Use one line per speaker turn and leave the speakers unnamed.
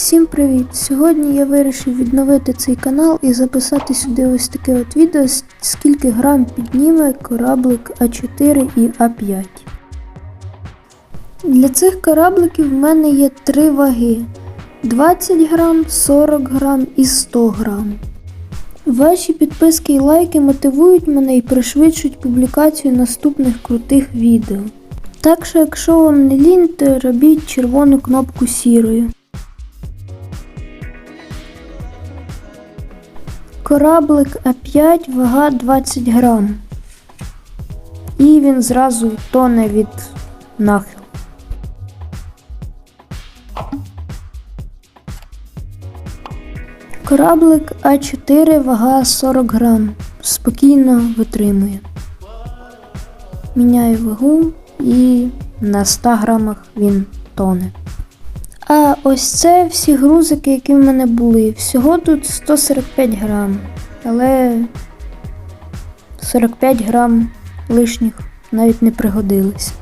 Всім привіт! Сьогодні я вирішив відновити цей канал і записати сюди ось таке от відео, скільки грам підніме кораблик А4 і А5. Для цих корабликів в мене є три ваги: 20 грам, 40 грам і 100 грам. Ваші підписки і лайки мотивують мене і пришвидшують публікацію наступних крутих відео. Так що, якщо вам не лінь, то робіть червону кнопку сірою. Кораблик А5, вага 20 грам. І він зразу тоне від нахилу. Кораблик А4, вага 40 грам. Спокійно витримує. Міняю вагу і на 100 грамах він тоне. А ось це всі грузики, які в мене були. Всього тут 145 грам. Але 45 грам лишніх навіть не пригодились.